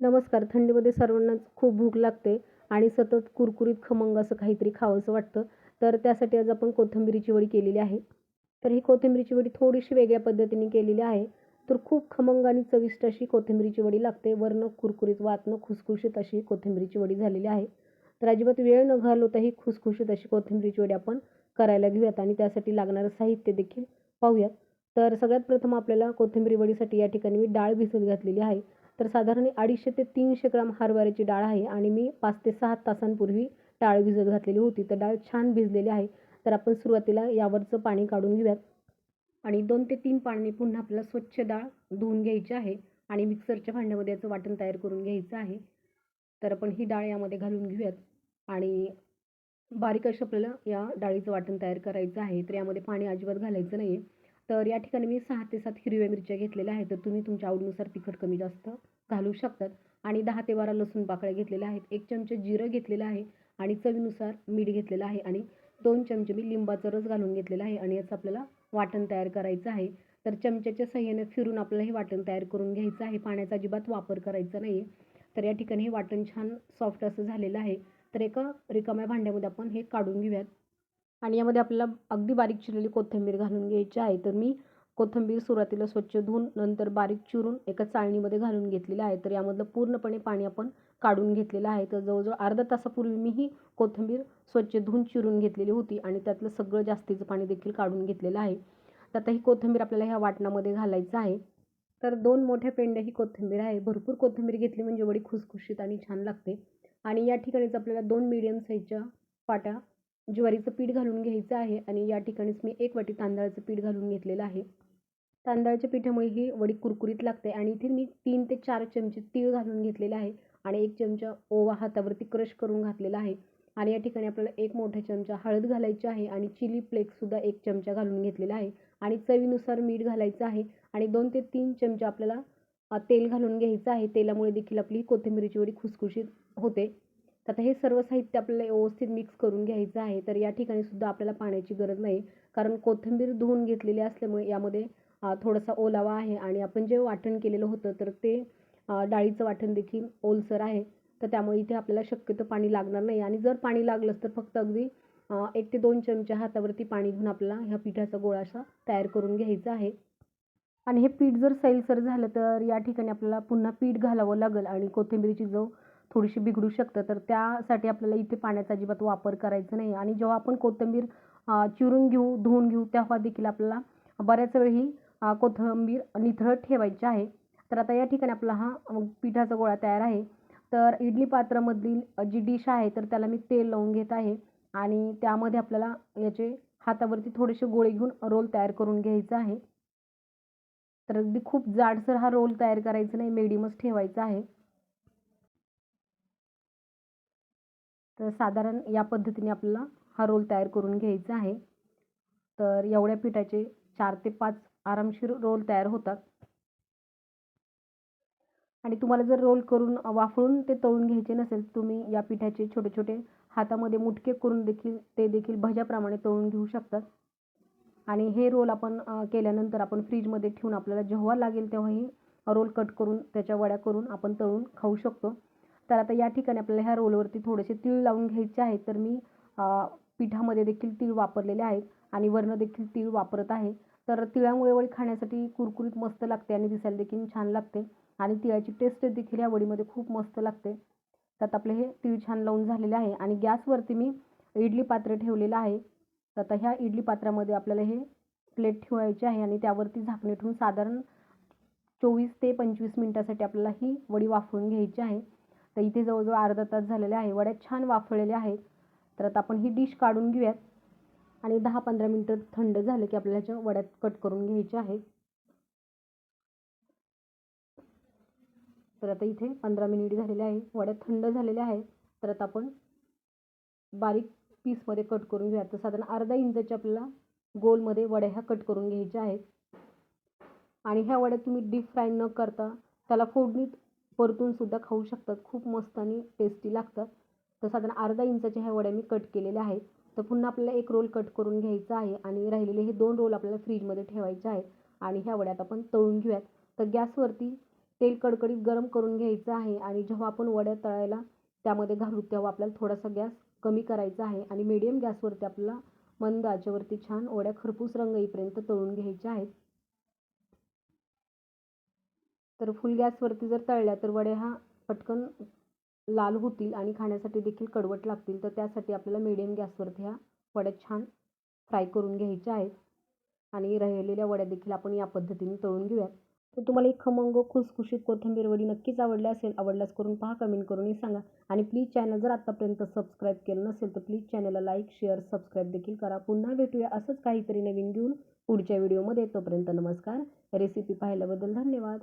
नमस्कार. थंडीमध्ये सर्वांनाच खूप भूक लागते आणि सतत कुरकुरीत खमंग असं काहीतरी खावंसं वाटतं. तर त्यासाठी आज आपण कोथिंबीरीची वडी केलेली आहे. तर ही कोथिंबीरीची वडी थोडीशी वेगळ्या पद्धतीने केलेली आहे. तर खूप खमंग आणि चविष्ट अशी कोथिंबीरीची वडी लागते. वरनं कुरकुरीत वातनं खुसखुशीत अशी कोथिंबीरीची वडी झालेली आहे. तर अजिबात वेळ न घालवता ही खुसखुशीत अशी कोथिंबीरीची वडी आपण करायला घेऊयात आणि त्यासाठी लागणारं साहित्य देखील पाहूयात. तर सगळ्यात प्रथम आपल्याला कोथिंबीरी वडीसाठी या ठिकाणी मी डाळ भिजत घातलेली आहे. तर साधारण अडीचशे ते तीनशे ग्राम हरभऱ्याची डाळ आहे आणि मी पाच ते सहा तासांपूर्वी डाळ भिजत घातलेली होती. तर डाळ छान भिजलेली आहे. तर आपण सुरुवातीला यावरचं पाणी काढून घेऊयात. आणि दोन ते तीन पाणी पुन्हा आपल्याला स्वच्छ डाळ धुवून घ्यायची आहे आणि मिक्सरच्या भांड्यामध्ये याचं वाटण तयार करून घ्यायचं आहे. तर आपण ही डाळ यामध्ये घालून घेऊयात. आणि बारीक अशी आपल्याला या डाळीचं वाटण तयार करायचं आहे. तर यामध्ये पाणी अजिबात घालायचं नाही आहे तर या ठिकाणी मी सहा ते सात हिरव्या मिरच्या घेतलेल्या आहेत. तर तुम्ही तुमच्या आवडीनुसार तिखट कमी जास्त घालू शकतात. आणि दहा ते बारा लसूण पाकळ्या घेतलेल्या आहेत. एक चमचे जिरं घेतलेलं आहे आणि चवीनुसार मीठ घेतलेलं आहे आणि दोन चमचे मी लिंबाचा रस घालून घेतलेला आहे आणि याचं आपल्याला वाटण तयार करायचं आहे. तर चमच्याच्या सहाय्याने फिरून आपल्याला हे वाटण तयार करून घ्यायचं आहे. पाण्याचा अजिबात वापर करायचा नाही आहे तर या ठिकाणी हे वाटण छान सॉफ्ट असं झालेलं आहे. तर एका रिकाम्या भांड्यामध्ये आपण हे काढून घेऊयात. आणि यामध्ये आपल्याला अगदी बारीक चिरलेली कोथिंबीर घालून घ्यायची आहे. तर मी कोथिंबीर सुरुवातीला स्वच्छ धुवून नंतर बारीक चिरून एका चाळणीमध्ये घालून घेतलेलं आहे. तर यामधलं पूर्णपणे पाणी आपण काढून घेतलेलं आहे. तर जवळजवळ अर्धा तासापूर्वी मी ही कोथिंबीर स्वच्छ धुवून चिरून घेतलेली होती आणि त्यातलं सगळं जास्तीचं पाणी देखील काढून घेतलेलं आहे. तर आता ही कोथिंबीर आपल्याला ह्या वाटणामध्ये घालायचं आहे. तर दोन मोठ्या पेंड्या ही कोथिंबीर आहे. भरपूर कोथिंबीर घेतली म्हणजे वडी खुसखुशीत आणि छान लागते. आणि या ठिकाणीच आपल्याला दोन मीडियम साईजच्या पाट्या ज्वारीचं पीठ घालून घ्यायचं आहे आणि या ठिकाणीच मी एक वाटी तांदळाचं पीठ घालून घेतलेलं आहे. तांदळाच्या पिठामुळे ही वडी कुरकुरीत लागते आणि इथे मी तीन ते चार चमचे तीळ घालून घेतलेले आहे आणि एक चमचा ओवा हातावरती क्रश करून घातलेला आहे. आणि या ठिकाणी आपल्याला एक मोठा चमचा हळद घालायची आहे आणि चिली फ्लेक्ससुद्धा एक चमचा घालून घेतलेला आहे. आणि चवीनुसार मीठ घालायचं आहे आणि दोन ते तीन चमचे आपल्याला तेल घालून घ्यायचं आहे. तेलामुळे देखील आपली कोथिंबीरीची वडी खुसखुशीत होते. तर आता हे सर्व साहित्य आपल्याला व्यवस्थित मिक्स करून घ्यायचं आहे तर या ठिकाणी सुद्धा आपल्याला पाण्याची गरज नाही. कारण कोथिंबीर धुवून घेतलेली असल्यामुळे यामध्ये थोडासा ओलावा आहे आणि आपण जे वाटण केलेलं होतं तर ते डाळीचं वाटण देखील ओलसर आहे. तर त्यामुळे इथे आपल्याला शक्यतो पाणी लागणार नाही आणि जर पाणी लागलंच तर फक्त अगदी एक ते दोन चमचे हातावरती पाणी घेऊन आपल्याला ह्या पिठाचा गोळा असा तयार करून घ्यायचा आहे. आणि हे पीठ जर सैलसर झालं तर या ठिकाणी आपल्याला पुन्हा पीठ घालावं लागेल आणि कोथिंबीरीची चव थोडीशी बिघडू शकतं. तर त्यासाठी आपल्याला इथे पाण्याचा अजिबात वापर करायचा नाही. आणि जेव्हा आपण कोथिंबीर चिरून घेऊ धुवून घेऊ तेव्हा देखील आपल्याला बऱ्याच वेळी कोथिंबीर निथळत ठेवायची आहे. तर आता या ठिकाणी आपला हा पिठाचा गोळा तयार आहे. तर इडली पात्रामधील जी डिश आहे तर त्याला मी तेल लावून घेत आहे. आणि त्यामध्ये आपल्याला याचे हातावरती थोडेसे गोळे घेऊन रोल तयार करून घ्यायचा आहे. तर अगदी खूप जाडसर हा रोल तयार करायचा नाही. मिडियमच ठेवायचा आहे. तर साधारण या पद्धतीने आपल्याला हा रोल तयार करून घ्यायचा आहे. तर एवढ्या पिठाचे चार ते पाच आरामशीर रोल तयार होतात. आणि तुम्हाला जर रोल करून वाफळून ते तळून घ्यायचे नसेल तुम्ही या पिठाचे छोटे छोटे हातामध्ये मुटके करून देखील ते देखील भज्याप्रमाणे तळून घेऊ शकतात आणि हे रोल आपण केल्यानंतर आपण फ्रीजमध्ये ठेवून आपल्याला जेव्हा लागेल तेव्हाही रोल कट करून त्याच्या वड्या करून आपण तळून खाऊ शकतो. तर आता या ठिकाणी आपल्याला ह्या रोलवरती थोडेसे तीळ लावून घ्यायचे आहेत. तर मी पिठामध्ये देखील तीळ वापरलेले आहेत आणि वर्ण देखील तीळ वापरत आहे. तर तिळामुळे वडी खाण्यासाठी कुरकुरीत मस्त लागते आणि दिसायला देखील छान लागते. आणि तिळाची टेस्ट देखील या वडीमध्ये खूप मस्त लागते. त्यात आपले हे तीळ छान लावून झालेले आहे आणि गॅसवरती मी इडली पात्र ठेवलेलं आहे. तर आता ह्या इडली पात्रामध्ये आपल्याला हे प्लेट ठेवायचे आहे आणि त्यावरती झाकणे ठेवून साधारण चोवीस ते पंचवीस मिनटासाठी आपल्याला ही वडी वाफळून घ्यायची आहे. तर इथे जवळजवळ अर्धा तास झालेले आहे. वड्या छान वाफळलेल्या आहेत. तर आता आपण ही डिश काढून घेऊयात. आणि दहा पंधरा मिनटं थंड झालं की आपल्याला ह्याच्या वड्यात कट करून घ्यायचे आहेत. तर आता इथे पंधरा मिनिट झालेले आहे. वड्या थंड झालेल्या आहेत. तर आता आपण बारीक पीसमध्ये कट करून घेऊयात. तर साधारण अर्धा इंचाच्या आपल्याला गोलमध्ये वड्या ह्या कट करून घ्यायच्या आहेत. आणि ह्या वड्या तुम्ही डीप फ्राय न करता त्याला फोडणीत परतून सुद्धा खाऊ शकतात. खूप मस्त आणि टेस्टी लागतात. तर साधारण अर्धा इंचाच्या ह्या वड्या मी कट केलेल्या आहेत. तर पुन्हा आपल्याला एक रोल कट करून घ्यायचा आहे आणि राहिलेले हे दोन रोल आपल्याला फ्रीजमध्ये ठेवायचे आहेत. आणि ह्या वड्यात आपण तळून घेऊयात. तर गॅसवरती तेल कडकडीत गरम करून घ्यायचं आहे आणि जेव्हा आपण वड्या तळायला त्यामध्ये घालू तेव्हा आपल्याला थोडासा गॅस कमी करायचा आहे आणि मीडियम गॅसवरती आपल्याला मंद आचेवरती छान वड्या खरपूस रंग येईपर्यंत तळून घ्यायच्या आहेत. तर फुल गॅसवरती जर तळल्या तर वड्या हा पटकन लाल होतील आणि खाण्यासाठी देखील कडवट लागतील. तर त्यासाठी आपल्याला मीडियम गॅसवरती ह्या वड्या छान फ्राय करून घ्यायच्या आहेत. आणि राहिलेल्या वड्या देखील आपण या पद्धतीने तळून घेऊयात. तर तुम्हाला एक खमंग खुसखुशीत कोथिंबीर वडी नक्कीच आवडली असेल आवडल्यास करून पहा कमेंट करूनही सांगा. आणि प्लीज चॅनल जर आत्तापर्यंत सबस्क्राईब केलं नसेल तर प्लीज चॅनलला लाईक शेअर सबस्क्राईब देखील करा. पुन्हा भेटूया असंच काहीतरी नवीन घेऊन पुढच्या व्हिडिओमध्ये तोपर्यंत नमस्कार. रेसिपी पाहिल्याबद्दल धन्यवाद.